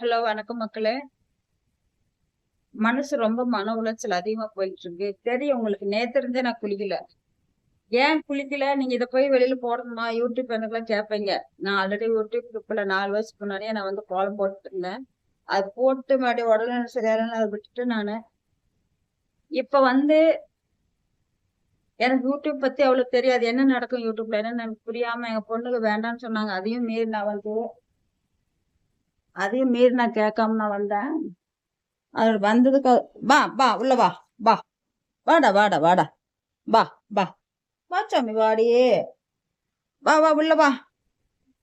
Hello வணக்கம் மக்களே. மனசு ரொம்ப மன உளைச்சல் அதிகமா போயிட்டு இருக்கு தெரியும் உங்களுக்கு நேத்து இருந்தே நான் குளிக்கல. ஏன் குளிக்கல? நீங்க இதை போய் வெளியில போடணுமா? யூடியூப் எனக்குலாம் கேட்பீங்க. நான் ஆல்ரெடி யூடியூப் குரூப்ல நாலு வருஷத்துக்கு முன்னாடியே நான் வந்து கோலம் போட்டுட்டு இருந்தேன் அது போட்டு மறுபடியும் உடனே சரியான அதை விட்டுட்டு நானு இப்ப வந்து எனக்கு யூடியூப் பத்தி அவ்வளவு தெரியாது. என்ன நடக்கும் யூடியூப்ல? என்ன எனக்கு புரியாம எங்க பொண்ணுக்கு வேண்டாம்னு சொன்னாங்க. அதையும் மீறி நான் வந்து அதையும் மீறி நான் கேட்காம நான் வந்தேன். அது வந்ததுக்கு வா வா உள்ள வா வா. வாடா வாடா வாடா. வா வா. வா சாமி வாடி. வா வா உள்ள வா.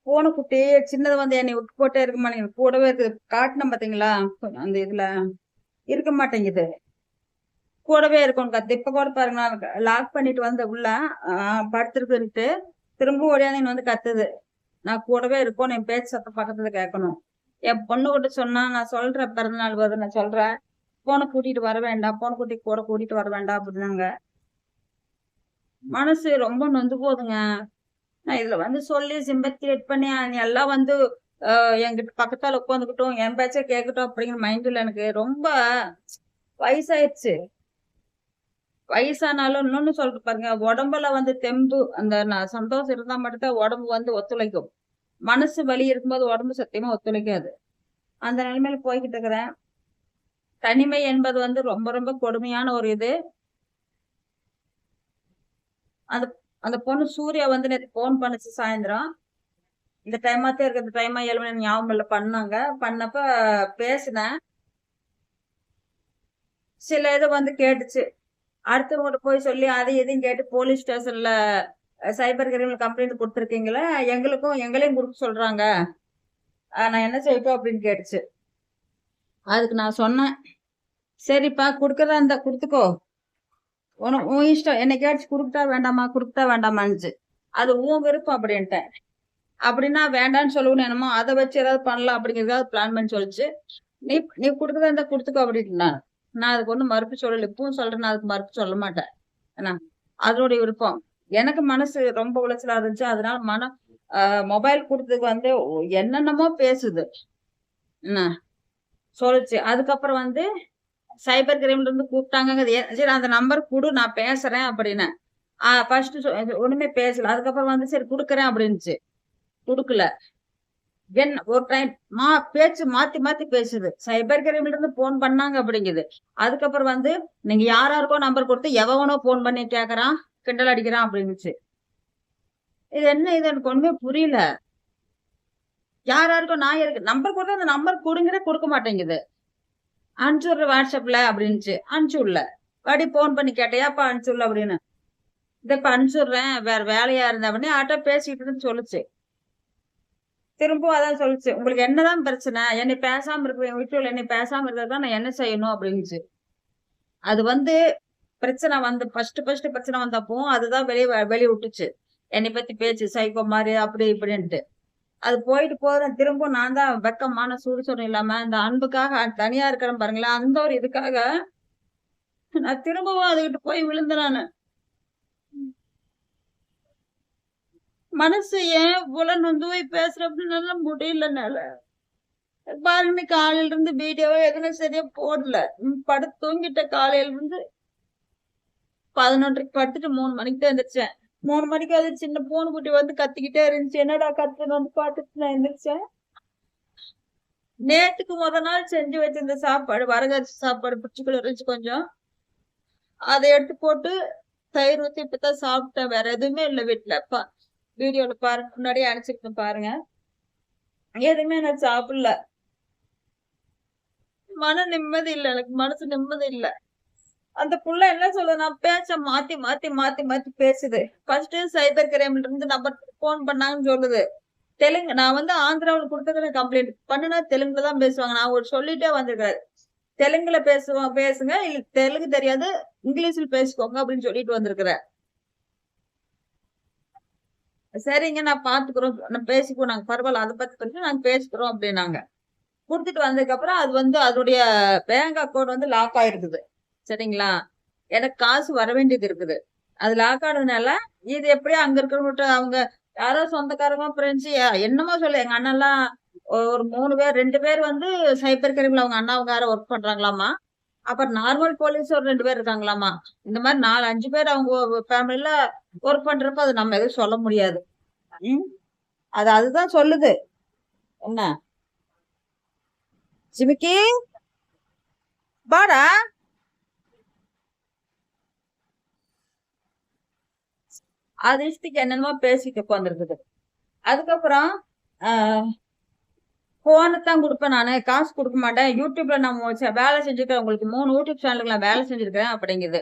போன குட்டி சின்னது வந்து என்னை விட்டு போட்டே இருக்க மாட்டேங்குது கூடவே இருக்குது. காட்டினேன் பார்த்தீங்களா? அந்த இதில். இருக்க மாட்டேங்குது. கூடவே இருக்கும். கத்து இப்போ கூட பாருங்க. நான் லாக் பண்ணிட்டு வந்த உள்ள படுத்துருக்குன்ட்டு திரும்ப ஓடியாந்து வந்து கத்துது. நான் கூடவே இருக்கோம். என் பேச்சு சத்தம் பக்கத்துல கேட்கணும். என் பொண்ணு கிட்ட சொன்னா நான் சொல்றேன் பிறந்தநாள் வருது நான் சொல்றேன். போனை கூட்டிட்டு வர வேண்டாம். போனை கூட்டி கூட கூட்டிட்டு வர வேண்டாம் அப்படின்னாங்க. மனசு ரொம்ப நொந்து போகுதுங்க. நான் இதுல வந்து சொல்லி சிம்பத்தி கிரியேட் பண்ணி நீ எல்லாம் வந்து என்கிட்ட பக்கத்தால உட்காந்துக்கிட்டோம் என் பேச்ச கேட்கட்டும் அப்படிங்கிற மைண்ட்ல எனக்கு ரொம்ப வயசாயிடுச்சு வயசானாலும் இன்னொன்னு சொல்லிட்டு பாருங்க உடம்புல வந்து தெம்பு அந்த நான் சந்தோஷம் இருந்தா மட்டும்தான் உடம்பு வந்து ஒத்துழைக்கும். மனசு வலி இருக்கும்போது உடம்பு சத்தியமா ஒத்துழைக்காது. அந்த நிலைமையில போய்கிட்டு இருக்கிறேன். தனிமை என்பது வந்து ரொம்ப ரொம்ப கொடுமையான ஒரு இது. அந்த அந்த பொண்ணு சூர்யா வந்து நேற்று போன் பண்ணுச்சு சாயந்தரம். இந்த டைமாத்தே இருக்கு. இந்த டைமா ஏழு மணி ஞாபகம் இல்லை. பண்ணாங்க. பண்ணப்ப பேசினேன். சில இது வந்து கேட்டுச்சு. அடுத்தவங்க போய் சொல்லி அதை எதையும் கேட்டு போலீஸ் ஸ்டேஷன்ல சைபர் கிரைமில் கம்ப்ளைண்ட் கொடுத்துருக்கீங்களா எங்களுக்கும் எங்களையும் கொடுக்க சொல்கிறாங்க நான் என்ன செய்யட்டும் அப்படின்னு கேட்டுச்சு. அதுக்கு நான் சொன்னேன். சரிப்பா கொடுக்குறதா இருந்தா கொடுத்துக்கோ. உனக்கு உன் இஷ்டம். என்னை கேட்டுச்சு கொடுத்தா வேண்டாமா? கொடுத்தா வேண்டாமான்னுச்சு. அது உன் விருப்பம் அப்படின்ட்டேன். அப்படின்னா வேண்டான்னு சொல்லணும் என்னமோ அதை வச்சு ஏதாவது பண்ணலாம் அப்படிங்கிறதாவது பிளான் பண்ணி சொல்லிச்சு. நீ நீ கொடுக்குறதா இருந்தா கொடுத்துக்கோ அப்படின்ட்டு நான். நான் அதுக்கு ஒன்றும் மறுப்பு சொல்லலை. இப்பவும் சொல்றேன் நான் அதுக்கு மறுப்பு சொல்ல மாட்டேன். ஏன்னா அதனுடைய விருப்பம். எனக்கு மனசு ரொம்ப உளைச்சலா இருந்துச்சு. அதனால மன மொபைல் கொடுத்ததுக்கு வந்து என்னென்னமோ பேசுது. என்ன? சொல்லுச்சு. அதுக்கப்புறம் வந்து சைபர் கிரைம்ல இருந்து கூப்பிட்டாங்க சரி அந்த நம்பர் கொடு நான் பேசுறேன் அப்படின்னு. ஃபர்ஸ்ட் ஒண்ணுமே பேசல. அதுக்கப்புறம் வந்து சரி கொடுக்குறேன் அப்படின்னுச்சு. கொடுக்கல. என் ஒரு டைம் மா பேச்சு மாத்தி மாத்தி பேசுது. சைபர் கிரைம்ல இருந்து போன் பண்ணாங்க அப்படிங்குது. அதுக்கப்புறம் வந்து நீங்க யாராருக்கோ நம்பர் கொடுத்து எவனோ போன் பண்ணி கேக்குறான். கிண்டல் அடிக்கிறான் அப்படின்னுச்சு. இது என்ன இது எனக்கு ஒண்ணுமே புரியல. யார் யாருக்கும் நான் இருக்கு. நம்பர் கொடுத்தா அந்த நம்பர் கொடுங்கிற கொடுக்க மாட்டேங்குது. அனுப்பிச்சுடுற வாட்ஸ்அப்ல அப்படின்னுச்சு. அனுப்பிச்சுடல வாடி போன் பண்ணி கேட்டையாப்பா விடல அப்படின்னு. இதப்ப அனுப்பிச்சுடுறேன் வேற வேலையா இருந்த உடனே ஆட்டோ பேசிக்கிட்டு சொல்லுச்சு. திரும்பவும் அதான் சொல்லுச்சு. உங்களுக்கு என்னதான் பிரச்சனை? என்னை பேசாம இருக்கிற என் வீட்டுல என்னை பேசாம இருக்கிறதா நான் என்ன செய்யணும் அப்படின்னுச்சு. அது வந்து பிரச்சனை வந்து ஃபர்ஸ்ட் ஃபர்ஸ்ட் பிரச்சனை வந்தப்போ அதுதான் வெளியே வெளியே விட்டுச்சு என்னை பத்தி பேச்சு சைக்கோ மாதிரி அப்படி இப்படின்ட்டு. அது போயிட்டு போறேன் திரும்ப நான் தான் வெக்கமான சூடு சொன்ன இல்லாம இந்த அன்புக்காக தனியா இருக்கிறேன் பாருங்களேன் அந்த ஒரு இதுக்காக நான் திரும்பவும் அதுகிட்ட போய் விழுந்து நான். மனசு ஏன் புலன் நொந்து போய் பேசுற நல்லா முடியலனால பாருங்க காலையில இருந்து வீடியோவோ எதுவும் சரியா போடல. படுத்து தூங்கிட்ட காலையில இருந்து பதினொன்றைக்கு படுத்துட்டு மூணு மணிக்கு தான் எந்திரிச்சேன். மூணு மணிக்கு அது சின்ன பூனை குட்டி வந்து கத்திக்கிட்டே இருந்துச்சு. என்னடா கத்துறது வந்து பார்த்துட்டு நான் எந்திரிச்சேன். நேத்துக்கு முத நாள் செஞ்சு வச்சிருந்த சாப்பாடு வரகரிசி சாப்பாடு பிடிச்சிக்குள்ள இருந்துச்சு கொஞ்சம். அதை எடுத்து போட்டு தயிர் ஊத்தி இப்பதான் சாப்பிட்டேன். வேற எதுவுமே இல்லை வீட்டுல பா வீடியோல பாருங்க முன்னாடியே அனுப்பிச்சிருக்கேன் பாருங்க. எதுவுமே நான் சாப்பிடல. மன நிம்மதி இல்லை எனக்கு மனசு நிம்மதி இல்லை. அந்த புள்ள என்ன சொல்லுதுன்னா நான் பேச்ச மாத்தி மாத்தி மாத்தி மாத்தி பேசுது. ஃபர்ஸ்ட் சைபர் கிரைம்ல இருந்து நம்பர் போன் பண்ணாங்கன்னு சொல்லுது. தெலுங்கு நான் வந்து ஆந்திராவில் கொடுத்ததுல கம்ப்ளைண்ட் பண்ணுனா தெலுங்குல தான் பேசுவாங்க. நான் ஒரு சொல்லிட்டே வந்திருக்காரு தெலுங்குல பேசுவோம் பேசுங்க. இல்ல தெலுங்கு தெரியாது இங்கிலீஷ்ல பேசிக்கோங்க அப்படின்னு சொல்லிட்டு வந்திருக்கிறேன் சரிங்க நான் பாத்துக்கிறோம். நான் பேசிக்குவோம். நாங்க பரவாயில்ல அதை பத்தி பத்தி நாங்க பேசிக்கிறோம் அப்படின்னாங்க. கொடுத்துட்டு வந்ததுக்கு அப்புறம் அது வந்து அதோடைய பேங்க் அக்கௌண்ட் வந்து லாக் ஆயிருக்குது. சரிங்களா? எனக்கு காசு வர வேண்டியது இருக்குது. அது லாக் ஆனதுனால இது எப்படியும் அங்க இருக்கிறவங்க அவங்க யாரோ சொந்தக்காரங்க ஃப்ரெண்ட்ஸ் என்னமோ சொல்ல எங்க அண்ணெல்லாம் ஒரு மூணு பேர் ரெண்டு பேர் வந்து சைபர் கிரைம்ல அவங்க அண்ணாவுக்கார ஒர்க் பண்றாங்களாமா? அப்புறம் நார்மல் போலீஸ் ஒரு ரெண்டு பேர் இருக்காங்களாமா? இந்த மாதிரி நாலு அஞ்சு பேர் அவங்க ஃபேமிலில ஒர்க் பண்றப்ப அது நம்ம எதுவும் சொல்ல முடியாது. அது அதுதான் சொல்லுது. என்ன? சிமிக்கி பாடா அது இஷ்டத்துக்கு என்னென்னமோ பேசிட்டு உட்காந்துருக்குது அதுக்கப்புறம் ஃபோனை தான் கொடுப்பேன் நான். காசு கொடுக்க மாட்டேன். யூடியூப்ல நம்ம வேலை செஞ்சுருக்கேன். உங்களுக்கு மூணு யூடியூப் சேனலுக்கு நான் வேலை செஞ்சிருக்கேன் அப்படிங்குது.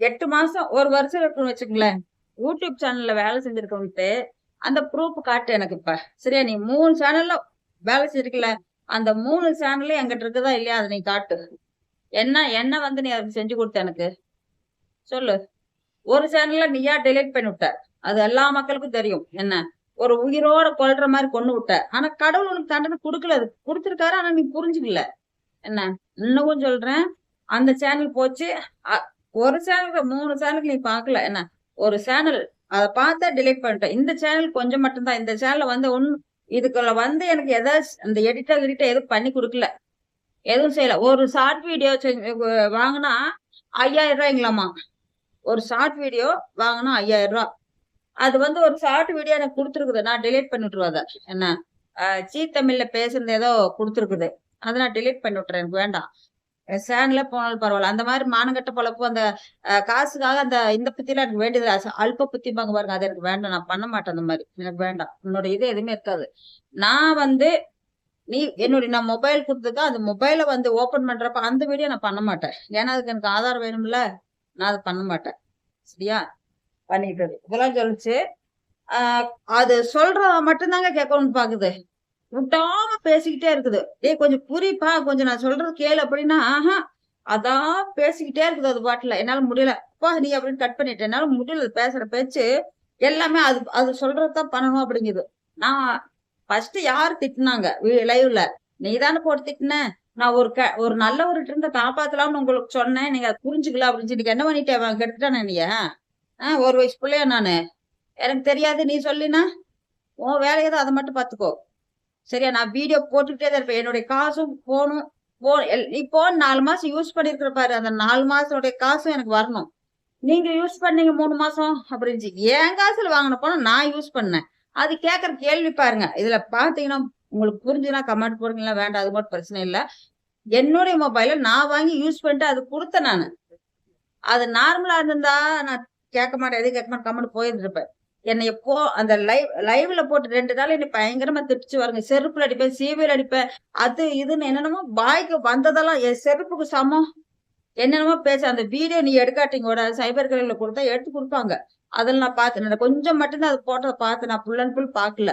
எட்டு மாசம் ஒரு வருஷம் இருக்குன்னு வச்சுக்கோங்களேன். யூடியூப் சேனல்ல வேலை செஞ்சிருக்கவங்களுக்கு அந்த ப்ரூஃப் காட்டு எனக்கு இப்ப. சரியா? நீ மூணு சேனல்ல வேலை செஞ்சிருக்கல. அந்த மூணு சேனல்ல எங்கிட்ட இருக்குதா இல்லையா? அதை நீ காட்டு. என்ன என்ன வந்து நீ அதுக்கு செஞ்சு கொடுத்த எனக்கு? சொல்லு. ஒரு சேனல்ல நீயா டெலிட் பண்ணி விட்ட. அது எல்லா மக்களுக்கும் தெரியும். என்ன? ஒரு உயிரோட கொள்ற மாதிரி கொண்டு விட்ட. ஆனா கடவுள் உனக்கு தண்டனை கொடுக்கல. அது கொடுத்துருக்காரு ஆனா நீ புரிஞ்சுக்கல. என்ன? இன்னமும் சொல்றேன். அந்த சேனல் போச்சு. அ- ஒரு சேனலுக்கு மூணு சேனலுக்கு நீ பார்க்கல. என்ன? ஒரு சேனல் அதை பார்த்தா டிலீட் பண்ணிட்டேன் இந்த சேனல் கொஞ்சம் மட்டும்தான். இந்த சேனல்ல வந்து ஒன்னு இதுக்குள்ள வந்து எனக்கு ஏதாச்சும் அந்த எடிட்டர் கிட்ட எதுவும் பண்ணி கொடுக்கல. எதுவும் செய்யல. ஒரு ஷார்ட் வீடியோ வாங்கினா ஐயாயிரம் ரூபாய்ங்களாமா? ஒரு ஷார்ட் வீடியோ வாங்கினா ஐயாயிரம் ரூபா. அது வந்து ஒரு ஷார்ட் வீடியோ எனக்கு கொடுத்துருக்குது. நான் டெலீட் பண்ணிவிட்டுருவேன் அதை என்ன? சீ தமிழ்ல பேசுறது ஏதோ கொடுத்துருக்குது. அதை நான் டிலீட் பண்ணி விட்டுறேன். எனக்கு வேண்டாம். சேனல போனாலும் பரவாயில்ல. அந்த மாதிரி மானங்கட்ட பழப்பு அந்த காசுக்காக அந்த இந்த புத்திலாம் எனக்கு வேண்டியது அல்ப புத்தி பாங்க பாருங்க. அது எனக்கு வேண்டாம். நான் பண்ண மாட்டேன் அந்த மாதிரி. எனக்கு வேண்டாம். உன்னோட இது எதுவுமே இருக்காது. நான் வந்து நீ என்னுடைய நான் மொபைல் கொடுத்துருக்க அந்த மொபைலை வந்து ஓப்பன் பண்றப்ப அந்த வீடியோ நான் பண்ண மாட்டேன். ஏன்னா அதுக்கு எனக்கு ஆதாரம் வேணும்ல. நான் அதை பண்ண மாட்டேன். சரியா? பண்ணிட்டது இதெல்லாம் சொல்லிச்சு. அது சொல்றத மட்டும்தாங்க கேட்கணும்னு பாக்குது. விட்டாம பேசிக்கிட்டே இருக்குது. டேய் கொஞ்சம் புரிப்பா கொஞ்சம் நான் சொல்றது கேளு அப்படின்னா ஆஹா அதான் பேசிக்கிட்டே இருக்குது அது பாட்டுல. என்னால முடியல. அப்பா நீ அப்படின்னு கட் பண்ணிட்டேன் என்னால முடியல பேசுற பேச்சு. எல்லாமே அது அது சொல்றதுதான் பண்ணணும் அப்படிங்குது. நான் ஃபர்ஸ்ட் யார் திட்டினாங்க? லைவ்ல நீ தானே போட்டு திட்டின? நான் ஒரு க ஒரு நல்லவர்கிட்ட இருந்து காப்பாத்தலாம்னு உங்களுக்கு சொன்னேன். நீங்க அதை புரிஞ்சுக்கலாம் அப்படின்னு சொல்லி என்ன பண்ணிட்டேன் அவன் கெடுத்துட்டானே நீ ஒரு வயசு பிள்ளையா நான். எனக்கு தெரியாது நீ சொல்லினா? உன் வேலையை தான் அதை மட்டும் பார்த்துக்கோ. சரியா? நான் வீடியோ போட்டுக்கிட்டே தான் இருப்பேன். என்னுடைய காசும் போனும் போ எல்- நீ நாலு மாசம் யூஸ் பண்ணிருக்கிற பாரு. அந்த நாலு மாசத்தோடைய காசும் எனக்கு வரணும். நீங்க யூஸ் பண்ணீங்க மூணு மாசம் அப்படின்னு என் காசுல வாங்கின போனா நான் யூஸ் பண்ணேன். அது கேட்கற கேள்வி பாருங்க. இதுல பாத்தீங்கன்னா உங்களுக்கு புரிஞ்சுன்னா கமெண்ட் போடுங்களா வேண்டாம் அது மட்டும் பிரச்சனை இல்லை. என்னுடைய மொபைல நான் வாங்கி யூஸ் பண்ணிட்டு அது கொடுத்தேன் நான். அது நார்மலா இருந்திருந்தா நான் கேட்க மாட்டேன் எதுவும் கேட்க மாட்டேன் கமெண்ட் போயிருந்துருப்பேன். என்னை எப்போ அந்த லைவ் லைவ்ல போட்டு ரெண்டு நாள் என்னை பயங்கரமா திட்டுச்சு வருங்க செருப்புல அடிப்பேன் சீவியில் அடிப்பேன் அது இதுன்னு என்னென்னமோ பாய்க்கு வந்ததெல்லாம் என் செருப்புக்கு சமம். என்னென்னமோ பேச அந்த வீடியோ நீ எடுக்காட்டிங்கோட சைபர் கடையில கொடுத்தா எடுத்து கொடுப்பாங்க. அதெல்லாம் நான் பார்த்தேன். கொஞ்சம் மட்டும்தான் அது போட்டதை பார்த்து நான் ஃபுல் அண்ட் ஃபுல் பார்க்கல.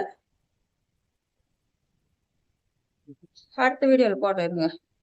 அடுத்த வீடியோவில் போட்டேன்